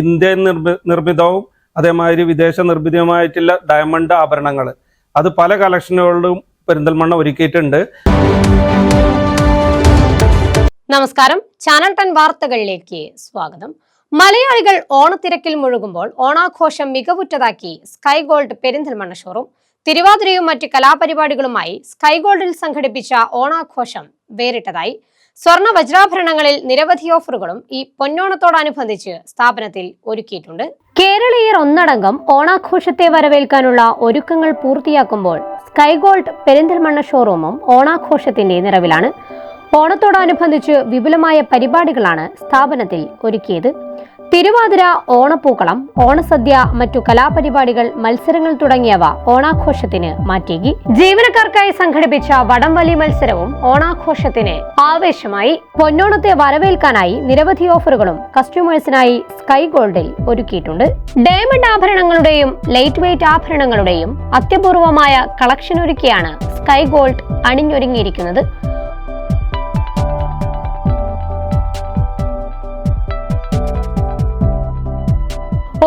Indian നിർമ്മി നിർമ്മിതവും അതേമാതിരി വിദേശ നിർമ്മിതവുമായിട്ടുള്ള diamond ആഭരണങ്ങൾ അത് പല കളക്ഷനുകളിലും പെരിന്തൽമണ്ണ ഒരുക്കിയിട്ടുണ്ട്. നമസ്കാരം. ചാനൽ ടെൻ വാർത്തകളിലേക്ക് സ്വാഗതം. മലയാളികൾ ഓണത്തിരക്കിൽ മുഴുകുമ്പോൾ ഓണാഘോഷം മികവുറ്റതാക്കി സ്കൈ ഗോൾഡ് പെരിന്തൽമണ്ണ ഷോറൂം. തിരുവാതിരയും മറ്റ് കലാപരിപാടികളുമായി സ്കൈ ഗോൾഡിൽ സംഘടിപ്പിച്ച ഓണാഘോഷം വേറിട്ടതായി. സ്വർണ വജ്രാഭരണങ്ങളിൽ നിരവധി ഓഫറുകളും ഈ പൊന്നോണത്തോടനുബന്ധിച്ച് സ്ഥാപനത്തിൽ ഒരുക്കിയിട്ടുണ്ട്. കേരളീയർ ഒന്നടങ്കം ഓണാഘോഷത്തെ വരവേൽക്കാനുള്ള ഒരുക്കങ്ങൾ പൂർത്തിയാക്കുമ്പോൾ സ്കൈ ഗോൾഡ് പെരിന്തൽമണ്ണ ഷോറൂമും ഓണാഘോഷത്തിന്റെ നിറവിലാണ്. ഓണത്തോടനുബന്ധിച്ച് വിപുലമായ പരിപാടികളാണ് സ്ഥാപനത്തിൽ ഒരുക്കിയത്. തിരുവാതിര ഓണപ്പൂക്കളം ഓണസദ്യ മറ്റു കലാപരിപാടികൾ മത്സരങ്ങൾ തുടങ്ങിയവ ഓണാഘോഷത്തിന് മാറ്റേകി ജീവനക്കാർക്കായി സംഘടിപ്പിച്ച വടംവലി മത്സരവും ഓണാഘോഷത്തിന് ആവേശമായി പൊന്നോണത്തെ വരവേൽക്കാനായി നിരവധി ഓഫറുകളും കസ്റ്റമേഴ്സിനായി സ്കൈ ഗോൾഡിൽ ഒരുക്കിയിട്ടുണ്ട്. ഡയമണ്ട് ആഭരണങ്ങളുടെയും ലൈറ്റ് വെയ്റ്റ് ആഭരണങ്ങളുടെയും അത്യപൂർവമായ കളക്ഷൻ ഒരുക്കിയാണ് സ്കൈ ഗോൾഡ് അണിഞ്ഞൊരുങ്ങിയിരിക്കുന്നത്.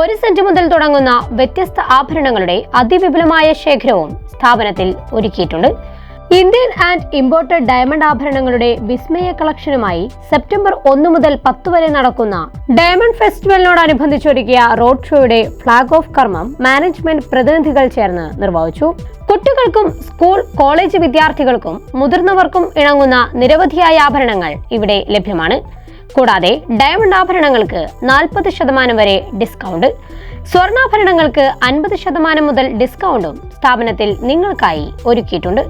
ഒരു സെന്റ് മുതൽ തുടങ്ങുന്ന വ്യത്യസ്ത ആഭരണങ്ങളുടെ അതിവിപുലമായ ശേഖരവും സ്ഥാപനത്തിൽ ഒരുക്കിയിട്ടുണ്ട്. ഇന്ത്യൻ ആൻഡ് ഇമ്പോർട്ടഡ് ഡയമണ്ട് ആഭരണങ്ങളുടെ വിസ്മയ കളക്ഷനുമായി സെപ്റ്റംബർ ഒന്ന് മുതൽ പത്ത് വരെ നടക്കുന്ന ഡയമണ്ട് ഫെസ്റ്റിവലിനോടനുബന്ധിച്ചൊരുക്കിയ റോഡ് ഷോയുടെ ഫ്ളാഗ് ഓഫ് കർമ്മം മാനേജ്മെന്റ് പ്രതിനിധികൾ ചേർന്ന് നിർവഹിച്ചു. കുട്ടികൾക്കും സ്കൂൾ കോളേജ് വിദ്യാർത്ഥികൾക്കും മുതിർന്നവർക്കും ഇണങ്ങുന്ന നിരവധിയായ ആഭരണങ്ങൾ ഇവിടെ ലഭ്യമാണ്. കൂടാതെ ഡയമണ്ട് ആഭരണങ്ങൾക്ക് നാൽപ്പത് ശതമാനം വരെ ഡിസ്കൗണ്ട് സ്വർണാഭരണങ്ങൾക്ക് അൻപത് ശതമാനം മുതൽ ഡിസ്കൗണ്ടും സ്ഥാപനത്തിൽ നിങ്ങൾക്കായി ഒരുക്കിയിട്ടുണ്ട്.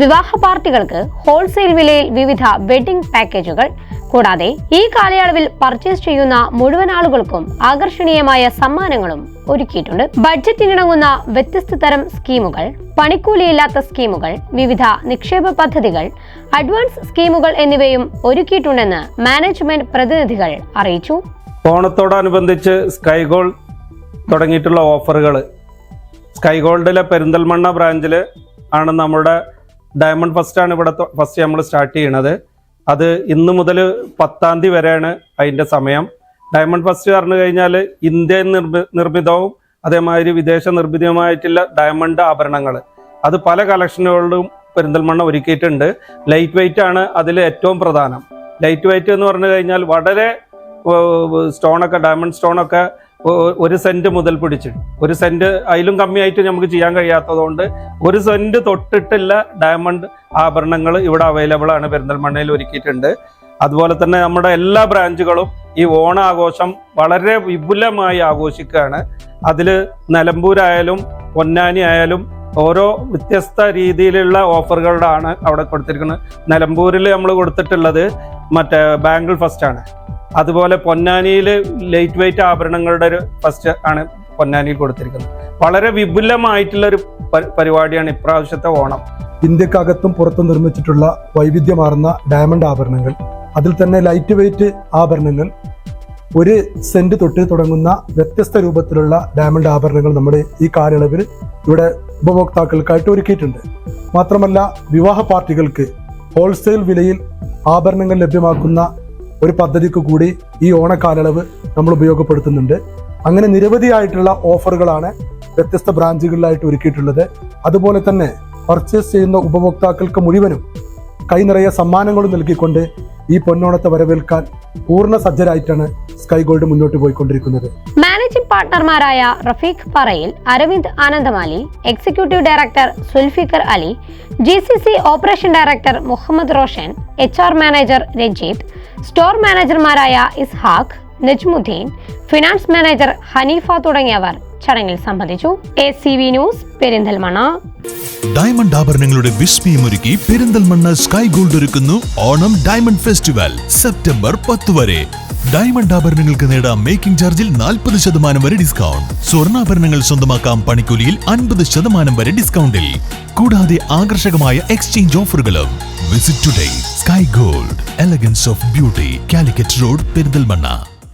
വിവാഹ പാർട്ടികൾക്ക് ഹോൾസെയിൽ വിലയിൽ വിവിധ വെഡിംഗ് പാക്കേജുകൾ. കൂടാതെ ഈ കാലയളവിൽ പർച്ചേസ് ചെയ്യുന്ന മുഴുവൻ ആളുകൾക്കും ആകർഷണീയമായ സമ്മാനങ്ങളും ഒരുക്കിയിട്ടുണ്ട്. ബഡ്ജറ്റിനിണങ്ങുന്ന വ്യത്യസ്ത തരം സ്കീമുകൾ പണിക്കൂലിയില്ലാത്ത സ്കീമുകൾ വിവിധ നിക്ഷേപ പദ്ധതികൾ അഡ്വാൻസ് സ്കീമുകൾ എന്നിവയും ഒരുക്കിയിട്ടുണ്ടെന്ന് മാനേജ്മെന്റ് പ്രതിനിധികൾ അറിയിച്ചു. ഓണത്തോടനുബന്ധിച്ച് സ്കൈ ഗോൾഡ് തുടങ്ങിയിട്ടുള്ള ഓഫറുകൾ സ്കൈ ഗോൾഡിലെ പെരിന്തൽമണ്ണ ബ്രാഞ്ചിൽ ആണ് നമ്മുടെ ഡയമണ്ട് ഫസ്റ്റ് ആണ് ഇവിടെ ഫസ്റ്റ് നമ്മൾ സ്റ്റാർട്ട് ചെയ്യണത്. അത് ഇന്ന് മുതൽ പത്താം തീയതി വരെയാണ് അതിന്റെ സമയം. ഡയമണ്ട് ഫസ്റ്റ് പറഞ്ഞു കഴിഞ്ഞാൽ ഇന്ത്യൻ നിർമ്മി നിർമ്മിതവും അതേമാതിരി വിദേശ നിർമ്മിതവുമായിട്ടുള്ള ഡയമണ്ട് ആഭരണങ്ങൾ അത് പല കളക്ഷനുകളിലും പെരിന്തൽമണ്ണ ഒരുക്കിയിട്ടുണ്ട്. ലൈറ്റ് വെയിറ്റ് ആണ് അതിൽ ഏറ്റവും പ്രധാനം. ലൈറ്റ് വെയിറ്റ് എന്ന് പറഞ്ഞു കഴിഞ്ഞാൽ വളരെ സ്റ്റോണൊക്കെ ഡയമണ്ട് സ്റ്റോണൊക്കെ ഒരു സെന്റ് മുതൽ പിടിച്ച് ഒരു സെന്റ് അതിലും കമ്മിയായിട്ട് നമുക്ക് ചെയ്യാൻ കഴിയാത്തതുകൊണ്ട് ഒരു സെന്റ് തൊട്ടിട്ടുള്ള ഡയമണ്ട് ആഭരണങ്ങൾ ഇവിടെ അവൈലബിൾ ആണ് പെരിന്തൽമണ്ണയിൽ ഒരുക്കിയിട്ടുണ്ട്. അതുപോലെ തന്നെ നമ്മുടെ എല്ലാ ബ്രാഞ്ചുകളും ഈ ഓണാഘോഷം വളരെ വിപുലമായി ആഘോഷിക്കുകയാണ്. അതിൽ നിലമ്പൂരായാലും പൊന്നാനി ആയാലും ഓരോ വ്യത്യസ്ത രീതിയിലുള്ള ഓഫറുകളാണ് അവിടെ കൊടുത്തിരിക്കുന്നത്. നിലമ്പൂരിൽ നമ്മൾ കൊടുത്തിട്ടുള്ളത് മറ്റേ ബാംഗിൾ ഫസ്റ്റ് ആണ്. അതുപോലെ പൊന്നാനിയിൽ ലൈറ്റ് വെയിറ്റ് ആഭരണങ്ങളുടെ ഒരു ഫസ്റ്റ് ആണ് പൊന്നാനിയിൽ കൊടുത്തിരിക്കുന്നത്. വളരെ വിപുലമായിട്ടുള്ള ഒരു പരിപാടിയാണ് ഇപ്രാവശ്യത്തെ ഓണം. ഇന്ത്യക്കകത്തും പുറത്തും നിർമ്മിച്ചിട്ടുള്ള വൈവിധ്യമാർന്ന ഡയമണ്ട് ആഭരണങ്ങൾ അതിൽ തന്നെ ലൈറ്റ് വെയിറ്റ് ആഭരണങ്ങൾ ഒരു സെന്റ് തൊട്ട് തുടങ്ങുന്ന വ്യത്യസ്ത രൂപത്തിലുള്ള ഡയമണ്ട് ആഭരണങ്ങൾ നമ്മുടെ ഈ കാലയളവിൽ ഇവിടെ ഉപഭോക്താക്കൾക്കായിട്ട് ഒരുക്കിയിട്ടുണ്ട്. മാത്രമല്ല വിവാഹ പാർട്ടികൾക്ക് ഹോൾസെയിൽ വിലയിൽ ആഭരണങ്ങൾ ലഭ്യമാക്കുന്ന ഒരു പദ്ധതിക്ക് കൂടി ഈ ഓണക്കാലയളവ് നമ്മൾ ഉപയോഗപ്പെടുത്തുന്നുണ്ട്. അങ്ങനെ നിരവധിയായിട്ടുള്ള ഓഫറുകളാണ് വ്യത്യസ്ത ബ്രാഞ്ചുകളിലായിട്ട് ഒരുക്കിയിട്ടുള്ളത്. അതുപോലെ തന്നെ പർച്ചേസ് ചെയ്യുന്ന ഉപഭോക്താക്കൾക്ക് മുഴുവനും കൈനിറയ സമ്മാനങ്ങളും നൽകിക്കൊണ്ട് ഈ പൊന്നോണത്തെ വരവേൽക്കാൻ പൂർണ സജ്ജരായിട്ടാണ് സ്കൈ ഗോൾഡ് മുന്നോട്ട് പോയിക്കൊണ്ടിരിക്കുന്നത്. Managing പാർട്ണർമാരായ Rafeeq Parayil Aravind Anandamali executive director Zulfikar Ali G C C operation director Muhammad Roshan H R manager Ranjith store മാനേജർമാരായ Ishaq Najmuddin finance manager Haneefa തുടങ്ങിയവർ ചടങ്ങിൽ സംബന്ധിച്ചു. A C V news Perinthalmanna. Diamond ആഭരണങ്ങളുടെ വിസ്മയമൊരുക്കി Perinthalmanna sky gold ഒരുക്കുന്നു Onam diamond festival September പത്ത് വരെ. Diamond ആഭരണങ്ങൾക്ക് നേടാം making ചാർജിൽ നാൽപ്പത് ശതമാനം വരെ ഡിസ്കൗണ്ട് സ്വർണാഭരണങ്ങൾ സ്വന്തമാക്കാം പണിക്കൂലിയിൽ അൻപത് ശതമാനം വരെ ഡിസ്കൗണ്ടിൽ കൂടാതെ ആകർഷകമായ എക്സ്ചേഞ്ച് ഓഫറുകളും visit today Sky Gold elegance of beauty Calicut road Perinthalmanna.